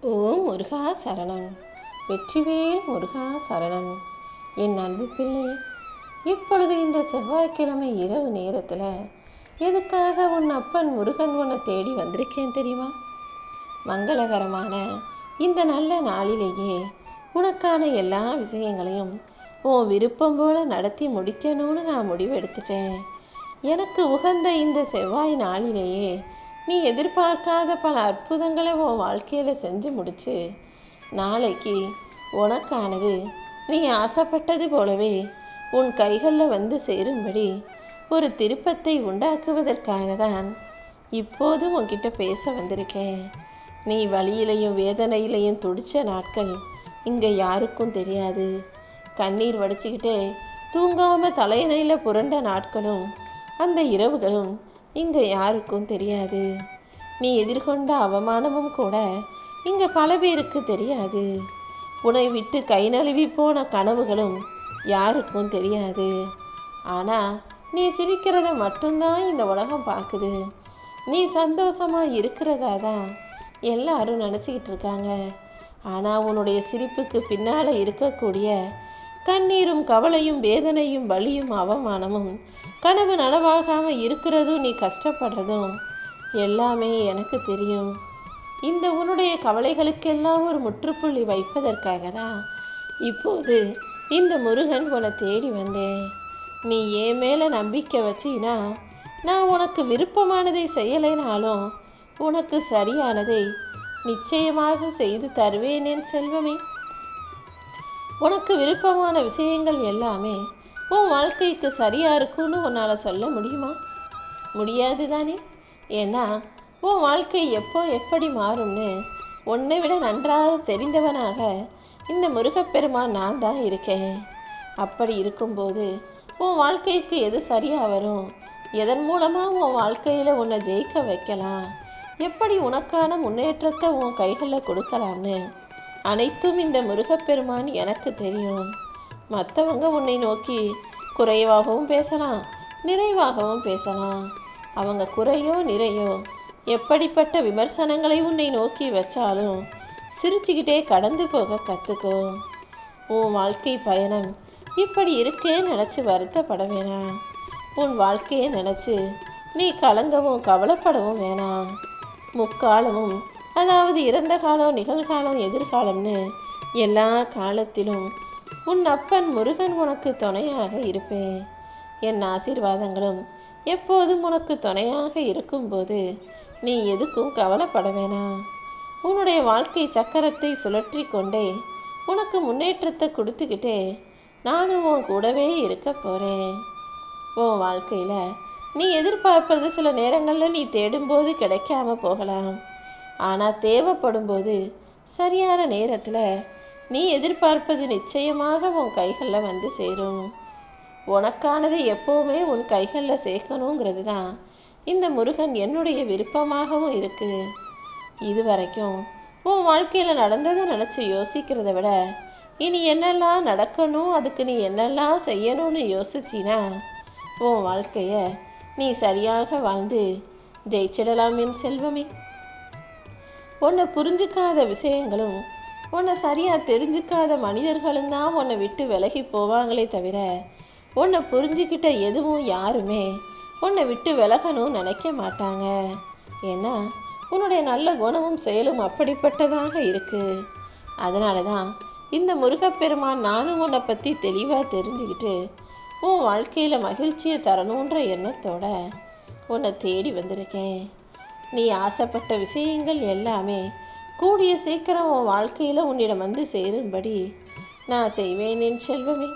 ஓம் முருகா சரணம். வெற்றிவேல் முருகா சரணம். என் அன்பு பிள்ளை இப்பொழுது இந்த செவ்வாய்க்கிழமை இரவு நேரத்தில் எதுக்காக உன் அப்பன் முருகன் உன்னை தேடி வந்திருக்கேன் தெரியுமா? மங்களகரமான இந்த நல்ல நாளிலேயே உனக்கான எல்லா விஷயங்களையும் உன் விருப்பம் போல நடத்தி முடிக்கணும்னு நான் முடிவெடுத்துட்டேன். எனக்கு உகந்த இந்த செவ்வாய் நாளிலேயே நீ எதிர்பார்க்காத பல அற்புதங்களை உன் வாழ்க்கையில் செஞ்சு முடிச்சு நாளைக்கு உனக்கானது நீ ஆசைப்பட்டது போலவே உன் கைகளில் வந்து சேரும்படி ஒரு திருப்பத்தை உண்டாக்குவதற்காக தான் இப்போது உன்கிட்ட பேச வந்திருக்கேன். நீ வழியிலையும் வேதனையிலையும் துடிச்ச நாட்கள் இங்கே யாருக்கும் தெரியாது. கண்ணீர் வடிச்சுக்கிட்டே தூங்காமல் தலையணையில் புரண்ட நாட்களும் அந்த இரவுகளும் இங்கே யாருக்கும் தெரியாது. நீ எதிர்கொண்ட அவமானமும் கூட இங்கே பல பேருக்கு தெரியாது. உன்னை விட்டு கை நழுவி போன கனவுகளும் யாருக்கும் தெரியாது. ஆனால் நீ சிரிக்கிறத மட்டும்தான் இந்த உலகம் பார்க்குது. நீ சந்தோஷமாக இருக்கிறதா தான் எல்லாரும் நினச்சிக்கிட்டு இருக்காங்க. ஆனால் உன்னுடைய சிரிப்புக்கு பின்னால் இருக்கக்கூடிய கண்ணீரும் கவலையும் வேதனையும் வலியும் அவமானமும் கனவு நனவாகாமல் இருக்கிறதும் நீ கஷ்டப்படுறதும் எல்லாமே எனக்கு தெரியும். இந்த உன்னுடைய கவலைகளுக்கெல்லாம் ஒரு முற்றுப்புள்ளி வைப்பதற்காக தான் இப்போது இந்த முருகன் உன்னை தேடி வந்தேன். நீ என் மேலே நம்பிக்கை வச்சினா நான் உனக்கு விருப்பமானதை செய்யலைனாலும் உனக்கு சரியானதை நிச்சயமாக செய்து தருவேன் என் செல்வமே. உனக்கு விருப்பமான விஷயங்கள் எல்லாமே உன் வாழ்க்கைக்கு சரியாக இருக்கும்னு உன்னால் சொல்ல முடியுமா? முடியாது தானே? ஏன்னா உன் வாழ்க்கை எப்போ எப்படி மாறும்னு உன்னை விட நன்றாக தெரிந்தவனாக இந்த முருகப்பெருமான் நான் தான் இருக்கேன். அப்படி இருக்கும்போது உன் வாழ்க்கைக்கு எது சரியாக வரும்? எதன் மூலமாக உன் வாழ்க்கையில் உன்னை ஜெயிக்க வைக்கலாம்? எப்படி உனக்கான முன்னேற்றத்தை உன் கைகளில் கொடுக்கலாம்னு அனைத்தும் இந்த முருகப்பெருமான் எனக்கு தெரியும். மற்றவங்க உன்னை நோக்கி குறைவாகவும் பேசலாம் நிறைவாகவும் பேசலாம். அவங்க குறையோ நிறையோ எப்படிப்பட்ட விமர்சனங்களை உன்னை நோக்கி வச்சாலும் சிரிச்சுக்கிட்டே கடந்து போக கற்றுக்கோ உன் வாழ்க்கை பயணம் இப்படி இருக்கேன்னு நினச்சி வருத்தப்பட வேணாம். உன் வாழ்க்கையை நினச்சி நீ கலங்கவும் கவலைப்படவும் வேணாம். முக்காலமும் அதாவது இறந்த காலம் நிகழ்காலம் எதிர்காலம்னு எல்லா காலத்திலும் உன் அப்பன் முருகன் உனக்கு துணையாக இருப்பேன். என் ஆசீர்வாதங்களும் எப்போதும் உனக்கு துணையாக இருக்கும்போது நீ எதுக்கும் கவலைப்பட வேணாம். உன்னுடைய வாழ்க்கை சக்கரத்தை சுழற்றி கொண்டே உனக்கு முன்னேற்றத்தை கொடுத்துக்கிட்டே நானும் உன் கூடவே இருக்க போகிறேன் உன் வாழ்க்கையில் நீ எதிர்பார்ப்பது சில நேரங்களில் நீ தேடும்போது கிடைக்காம போகலாம். ஆனால் தேவைப்படும் போது சரியான நேரத்தில் நீ எதிர்பார்ப்பது நிச்சயமாக உன் கைகளில் வந்து சேரும். உனக்கானது எப்போவுமே உன் கைகளில் சேர்க்கணுங்கிறது தான் இந்த முருகன் என்னுடைய விருப்பமாகவும் இருக்கு. இது வரைக்கும் உன் வாழ்க்கையில் நடந்ததை நினச்சி யோசிக்கிறத விட இனி என்னெல்லாம் நடக்கணும் அதுக்கு நீ என்னெல்லாம் செய்யணும்னு யோசிச்சினா உன் வாழ்க்கையை நீ சரியாக வாழ்ந்து ஜெயிச்சிடலாம் என் செல்வமே. உன்னை புரிஞ்சுக்காத விஷயங்களும் உன்னை சரியாக தெரிஞ்சுக்காத மனிதர்களும் தான் உன்னை விட்டு விலகி போவாங்களே தவிர உன்னை புரிஞ்சுக்கிட்ட எதுவும் யாருமே உன்னை விட்டு விலகணும்னு நினைக்க மாட்டாங்க. ஏன்னா உன்னுடைய நல்ல குணமும் செயலும் அப்படிப்பட்டதாக இருக்குது அதனால தான் இந்த முருகப்பெருமான் நானும் உன்னை பற்றி தெளிவாக தெரிஞ்சுக்கிட்டு உன் வாழ்க்கையில் மகிழ்ச்சியை தரணுன்ற எண்ணத்தோட உன்னை தேடி வந்திருக்கேன். நீ ஆசைப்பட்ட விஷயங்கள் எல்லாமே கூடிய சீக்கிரம் உன் வாழ்க்கையில் உன்னிடம் வந்து சேரும்படி நான் செய்வேன் என் செல்வமே.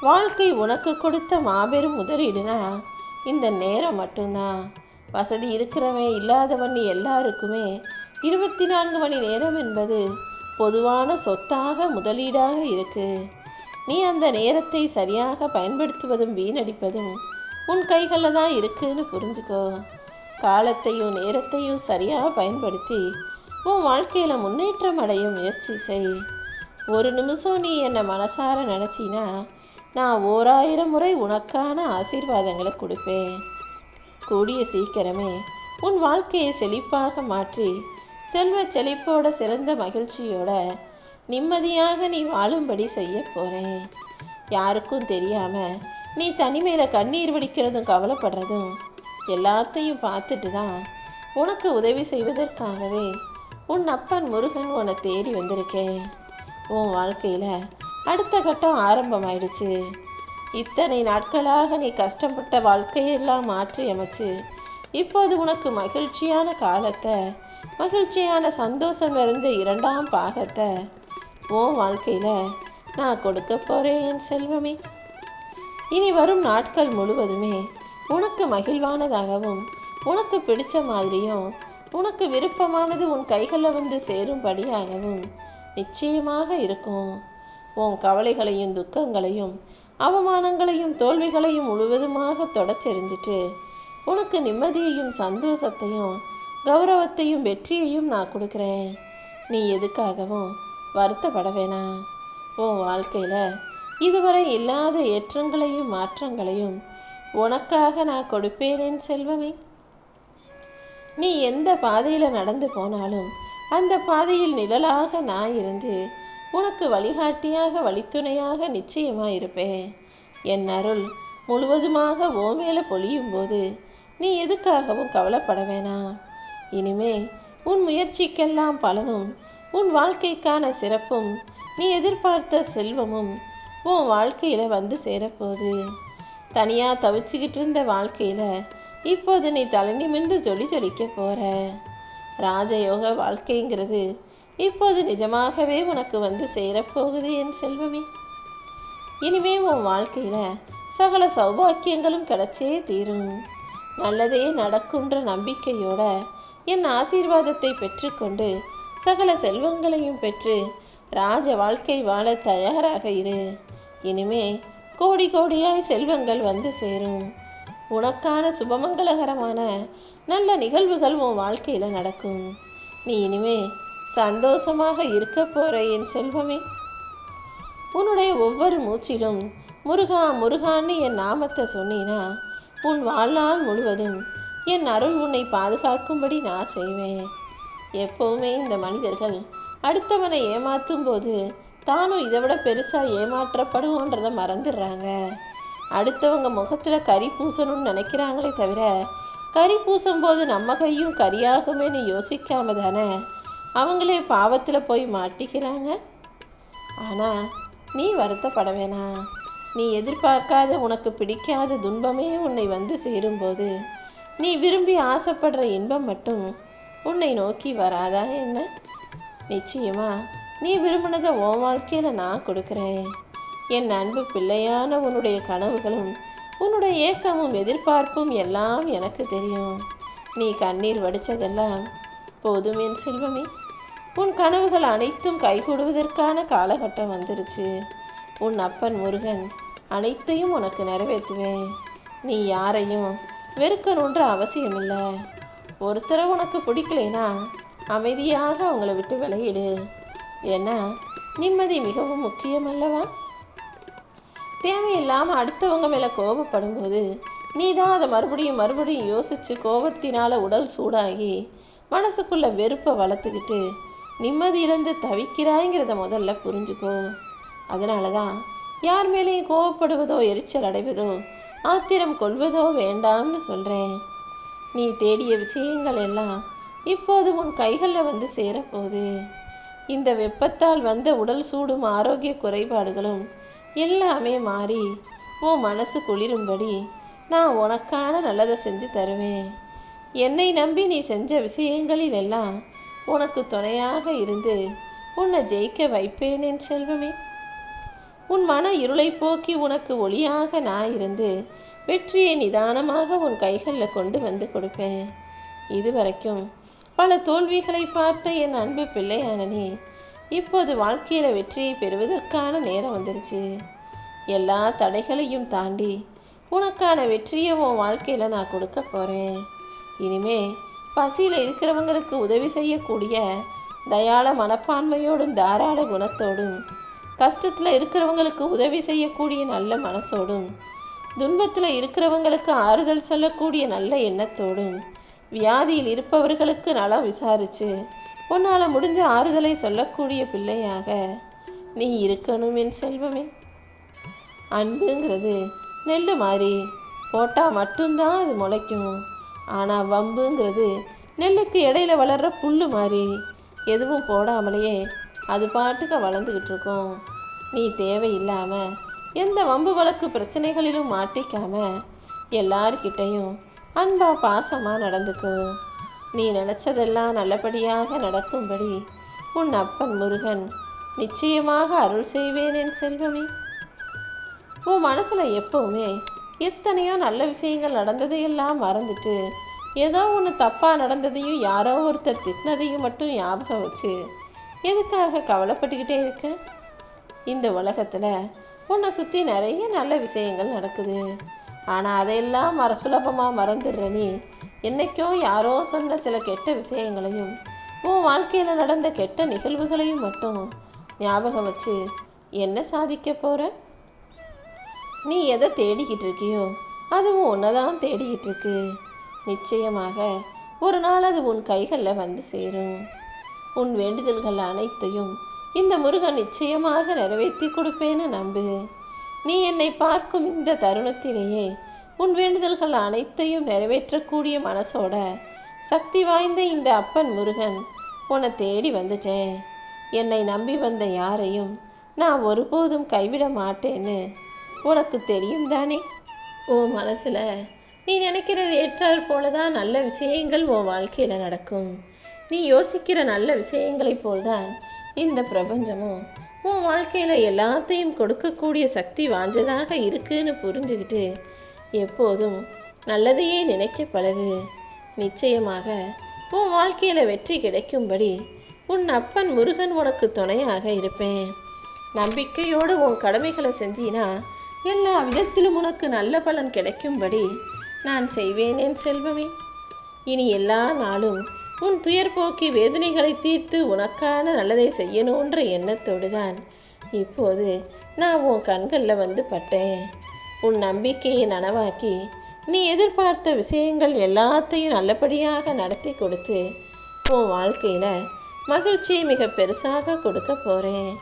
வாழ்க்கை உனக்கு கொடுத்த மாபெரும் முதலீடுனா இந்த நேரம் மட்டும்தான். வசதி இருக்கிறவன் இல்லாதவன் எல்லாருக்குமே இருபத்தி நான்கு மணி நேரம் என்பது பொதுவான சொத்தாக முதலீடாக இருக்கு. நீ அந்த நேரத்தை சரியாக பயன்படுத்துவதும் வீணடிப்பதும் உன் கைகளில் தான் இருக்குன்னு புரிஞ்சுக்கோ. காலத்தையும் நேரத்தையும் சரியாக பயன்படுத்தி உன் வாழ்க்கையில் முன்னேற்றம் அடைய முயற்சி செய். ஒரு நிமிஷம் நீ என்னை மனசார நினச்சினா நான் ஓராயிரம் முறை உனக்கான ஆசீர்வாதங்களை கொடுப்பேன். கூடிய சீக்கிரமே உன் வாழ்க்கையை செழிப்பாக மாற்றி செல்வ செழிப்போட சிறந்த மகிழ்ச்சியோட நிம்மதியாக நீ வாழும்படி செய்ய போகிறேன் யாருக்கும் தெரியாமல் நீ தனிமையில் கண்ணீர் வடிக்கிறதும் கவலைப்படுறதும் எல்லாத்தையும் பார்த்துட்டு தான் உனக்கு உதவி செய்வதற்காகவே உன் அப்பன் முருகன் உன்னை தேடி வந்திருக்கேன். உன் வாழ்க்கையில் அடுத்த கட்டம் ஆரம்பமாயிடுச்சு. இத்தனை நாட்களாக நீ கஷ்டப்பட்ட வாழ்க்கையெல்லாம் மாற்றி அமைச்சு இப்போது உனக்கு மகிழ்ச்சியான காலத்தை மகிழ்ச்சியான சந்தோஷம் நிறைஞ்ச இரண்டாம் பாகத்தை உன் வாழ்க்கையில் நான் கொடுக்க போகிறேன் என் செல்வமே. இனி வரும் நாட்கள் முழுவதுமே உனக்கு மகிழ்வானதாகவும் உனக்கு பிடிச்ச மாதிரியும் உனக்கு விருப்பமானது உன் கைகளில் வந்து சேரும்படியாகவும் நிச்சயமாக இருக்கும். உன் கவலைகளையும் துக்கங்களையும் அவமானங்களையும் தோல்விகளையும் முழுவதுமாக தொடச்செறிஞ்சிட்டு உனக்கு நிம்மதியையும் சந்தோஷத்தையும் கௌரவத்தையும் வெற்றியையும் நான் கொடுக்குறேன். நீ எதுக்காகவும் வருத்தப்பட வேணாம். உன் வாழ்க்கையில் இதுவரை இல்லாத ஏற்றங்களையும் மாற்றங்களையும் உனக்காக நான் கொடுப்பேனேன் செல்வமே. நீ எந்த பாதையில் நடந்து போனாலும் அந்த பாதையில் நிழலாக நான் இருந்து உனக்கு வழிகாட்டியாக வழித்துணையாக நிச்சயமாக இருப்பேன் என் அருள் முழுவதுமாக ஓ மேலே பொழியும் போது நீ எதுக்காகவும் கவலைப்பட வேணாம். இனிமே உன் முயற்சிக்கெல்லாம் பலனும் உன் வாழ்க்கைக்கான சிறப்பும் நீ எதிர்பார்த்த செல்வமும் உன் வாழ்க்கையில் வந்து சேரப்போகுது. தனியாக தவிச்சுக்கிட்டு இருந்த வாழ்க்கையில் இப்போது நீ தலை நிமிர்ந்து ஜொலி ஜொலிக்க போகிற ராஜயோக வாழ்க்கைங்கிறது இப்போது நிஜமாகவே உனக்கு வந்து சேரப்போகுது என் செல்வமே. இனிமே உன் வாழ்க்கையில் சகல சௌபாக்கியங்களும் கிடைச்சே தீரும். நல்லதே நடக்குன்ற நம்பிக்கையோட என் ஆசீர்வாதத்தை பெற்றுக்கொண்டு சகல செல்வங்களையும் பெற்று ராஜ வாழ்க்கை வாழ தயாராக இரு. இனிமே கோடி கோடியாய் செல்வங்கள் வந்து சேரும். உனக்கான சுபமங்களகரமான நல்ல நிகழ்வுகள் உன் வாழ்க்கையில் நடக்கும். நீ இனிமே சந்தோஷமாக இருக்க போற என் செல்வமே. உன்னுடைய ஒவ்வொரு மூச்சிலும் முருகா முருகான்னு என் நாமத்தை சொன்னீனா உன் வாழ்நாள் முழுவதும் என் அருள் உன்னை பாதுகாக்கும்படி நான் செய்வேன். எப்பவுமே இந்த மனிதர்கள் அடுத்தவனை ஏமாற்றும் போது தானும் இதை விட பெருசாக ஏமாற்றப்படுவோன்றதை மறந்துடுறாங்க. அடுத்தவங்க முகத்தில் கறி பூசணும்னு நினைக்கிறாங்களே தவிர கறி பூசும் போது நம்ம கையும் கரியாகுமேன்னு யோசிக்காம தானே அவங்களே பாவத்தில் போய் மாட்டிக்கிறாங்க? ஆனால் நீ வருத்தப்பட வேணாம் நீ எதிர்பார்க்காத உனக்கு பிடிக்காத துன்பமே உன்னை வந்து சேரும்போது நீ விரும்பி ஆசைப்படுற இன்பம் மட்டும் உன்னை நோக்கி வராதா என்ன? நிச்சயமாக நீ விரும்பினதை உன் வாழ்க்கையில் நான் கொடுக்குறேன். என் அன்பு பிள்ளையான உன்னுடைய கனவுகளும் உன்னுடைய ஏக்கமும் எதிர்பார்ப்பும் எல்லாம் எனக்கு தெரியும். நீ கண்ணீர் வடிச்சதெல்லாம் போதும் என் செல்வமே. உன் கனவுகள் அனைத்தும் கைகூடுவதற்கான காலகட்டம் வந்துருச்சு. உன் அப்பன் முருகன் அனைத்தையும் உனக்கு நிறைவேற்றுவேன். நீ யாரையும் வெறுக்கணுன்ற அவசியம் இல்லை ஒருத்தரை உனக்கு பிடிக்கலைனா அமைதியாக அவங்கள விட்டு விலகிடு ஏன்னா நிம்மதி மிகவும் முக்கியம் அல்லவா தேவையில்லாமல் அடுத்தவங்க மேலே கோபப்படும்போது நீ தான் அதை மறுபடியும் மறுபடியும் யோசித்து கோபத்தினால உடல் சூடாகி மனசுக்குள்ள வெறுப்பை வளர்த்துக்கிட்டு நிம்மதியிலிருந்து தவிக்கிறாய்ங்கிறத முதல்ல புரிஞ்சுக்கோ. அதனால தான் யார் மேலேயும் கோபப்படுவதோ எரிச்சல் அடைவதோ ஆத்திரம் கொள்வதோ வேண்டாம்னு சொல்கிறேன் நீ தேடிய விஷயங்கள் எல்லாம் இப்போது உன் கைகளில் வந்து சேரப்போகுது. இந்த வெப்பத்தால் வந்த உடல் சூடும் ஆரோக்கிய குறைபாடுகளும் எல்லாமே மாறி உன் மனசு குளிரும்படி நான் உனக்கான நல்லதை செஞ்சு தருவேன். என்னை நம்பி நீ செஞ்ச விஷயங்களில் எல்லாம் உனக்கு துணையாக இருந்து உன்னை ஜெயிக்க வைப்பேன் என் செல்வமே. உன் மன இருளை போக்கி உனக்கு ஒளியாக நான் இருந்து வெற்றியை நிதானமாக உன் கைகளில் கொண்டு வந்து கொடுப்பேன். இதுவரைக்கும் பல தோல்விகளை பார்த்த என் அன்பு பிள்ளையான இப்போது வாழ்க்கையில் வெற்றியை பெறுவதற்கான நேரம் வந்துருச்சு. எல்லா தடைகளையும் தாண்டி உனக்கான வெற்றியை உன் வாழ்க்கையில் நான் கொடுக்க போகிறேன் இனிமே பசியில் இருக்கிறவங்களுக்கு உதவி செய்யக்கூடிய தயாள மனப்பான்மையோடும் தாராள குணத்தோடும் கஷ்டத்தில் இருக்கிறவங்களுக்கு உதவி செய்யக்கூடிய நல்ல மனசோடும் துன்பத்தில் இருக்கிறவங்களுக்கு ஆறுதல் சொல்லக்கூடிய நல்ல எண்ணத்தோடும் வியாதியில் இருப்பவர்களுக்கு நலம் விசாரிச்சு உன்னால் முடிஞ்ச ஆறுதலை சொல்லக்கூடிய பிள்ளையாக நீ இருக்கணும் என் செல்வமே. அன்புங்கிறது நெல் மாதிரி போட்டால் மட்டும்தான் அது முளைக்கும். ஆனால் வம்புங்கிறது நெல்லுக்கு இடையில வளர்ற புல் மாதிரி எதுவும் போடாமலேயே அது பாட்டுக்கு வளர்ந்துக்கிட்டு இருக்கும். நீ தேவையில்லாமல் எந்த வம்பு வழக்கு பிரச்சனைகளிலும் மாட்டிக்காம எல்லார்கிட்டையும் அன்பா பாசமாக நடந்துக்கும் நீ நினச்சதெல்லாம் நல்லபடியாக நடக்கும்படி உன் அப்பன் முருகன் நிச்சயமாக அருள் செய்வேன் என் செல்வமே. உன் மனசில் எப்பவுமே எத்தனையோ நல்ல விஷயங்கள் நடந்ததையெல்லாம் மறந்துட்டு ஏதோ ஒன்று தப்பாக நடந்ததையும் யாரோ ஒருத்தர் திட்டினதையும் மட்டும் ஞாபகம் வச்சு எதுக்காக கவலைப்பட்டுக்கிட்டே இருக்க? இந்த உலகத்தில் உன்னை சுற்றி நிறைய நல்ல விஷயங்கள் நடக்குது. ஆனால் அதையெல்லாம் மற சுலபமாக மறந்துடுற நீ. என்னைக்கோ யாரோ சொன்ன சில கெட்ட விஷயங்களையும் உன் வாழ்க்கையில் நடந்த கெட்ட நிகழ்வுகளையும் மட்டும் ஞாபகம் வச்சு என்ன சாதிக்க போற? நீ எதை தேடிக்கிட்டு இருக்கியோ அதுவும் உன்னை தான் தேடிக்கிட்டு இருக்கு. நிச்சயமாக ஒரு நாள் அது உன் கைகளில் வந்து சேரும். உன் வேண்டுதல்கள் அனைத்தையும் இந்த முருகன் நிச்சயமாக நிறைவேற்றி கொடுப்பேன்னு நம்பு. நீ என்னை பார்க்கும் இந்த தருணத்திலேயே உன் வேண்டுதல்கள் அனைத்தையும் நிறைவேற்றக்கூடிய மனசோட சக்தி வாய்ந்த இந்த அப்பன் முருகன் உன்னை தேடி வந்துட்டேன் என்னை நம்பி வந்த யாரையும் நான் ஒருபோதும் கைவிட மாட்டேன்னு உனக்கு தெரியும் தானே? உன் மனசில் நீ நினைக்கிறது ஏற்றாற் போல தான் நல்ல விஷயங்கள் உன் வாழ்க்கையில் நடக்கும். நீ யோசிக்கிற நல்ல விஷயங்களைப் போல்தான் இந்த பிரபஞ்சமும் உன் வாழ்க்கையில் எல்லாத்தையும் கொடுக்கக்கூடிய சக்தி வாஞ்சதாக இருக்குன்னு புரிஞ்சுக்கிட்டு எப்போதும் நல்லதையே நினைக்க பழகு நிச்சயமாக உன் வாழ்க்கையில் வெற்றி கிடைக்கும்படி உன் அப்பன் முருகன் உனக்கு துணையாக இருப்பேன். நம்பிக்கையோடு உன் கடமைகளை செஞ்சினா எல்லா விதத்திலும் உனக்கு நல்ல பலன் கிடைக்கும்படி நான் செய்வேனேன் செல்வமே. இனி எல்லா நாளும் உன் துயர் போக்கி வேதனைகளை தீர்த்து உனக்கான நல்லதை செய்யணுன்ற எண்ணத்தோடு தான் இப்போது நான் உன் கண்களில் வந்து பட்டேன். உன் நம்பிக்கையை நனவாக்கி நீ எதிர்பார்த்த விஷயங்கள் எல்லாத்தையும் நல்லபடியாக நடத்தி கொடுத்து உன் வாழ்க்கையில் மகிழ்ச்சியை மிக பெருசாக கொடுக்க போகிறேன்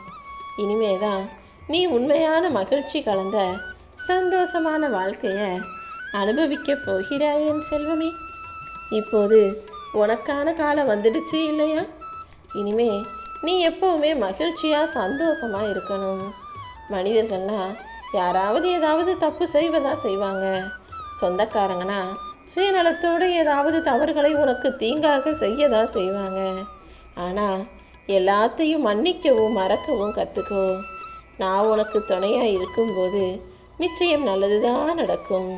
இனிமேதான் நீ உண்மையான மகிழ்ச்சி கலந்த சந்தோஷமான வாழ்க்கையை அனுபவிக்கப் போகிறாய் என் செல்வமே. இப்போது உனக்கான காலம் வந்துடுச்சு இல்லையா? இனிமே நீ எப்பவுமே மகிழ்ச்சியாக சந்தோஷமாக இருக்கணும். மனிதர்கள்லாம் யாராவது ஏதாவது தப்பு செய்வதா செய்வாங்க. சொந்தக்காரங்கன்னா சுயநலத்தோடு ஏதாவது தவறுகளை உனக்கு தீங்காக செய்யதா செய்வாங்க. ஆனால் எல்லாத்தையும் மன்னிக்கவும் மறக்கவும் கற்றுக்கோ நான் உனக்கு துணையாக இருக்கும்போது நிச்சயம் நல்லது தான் நடக்கும்.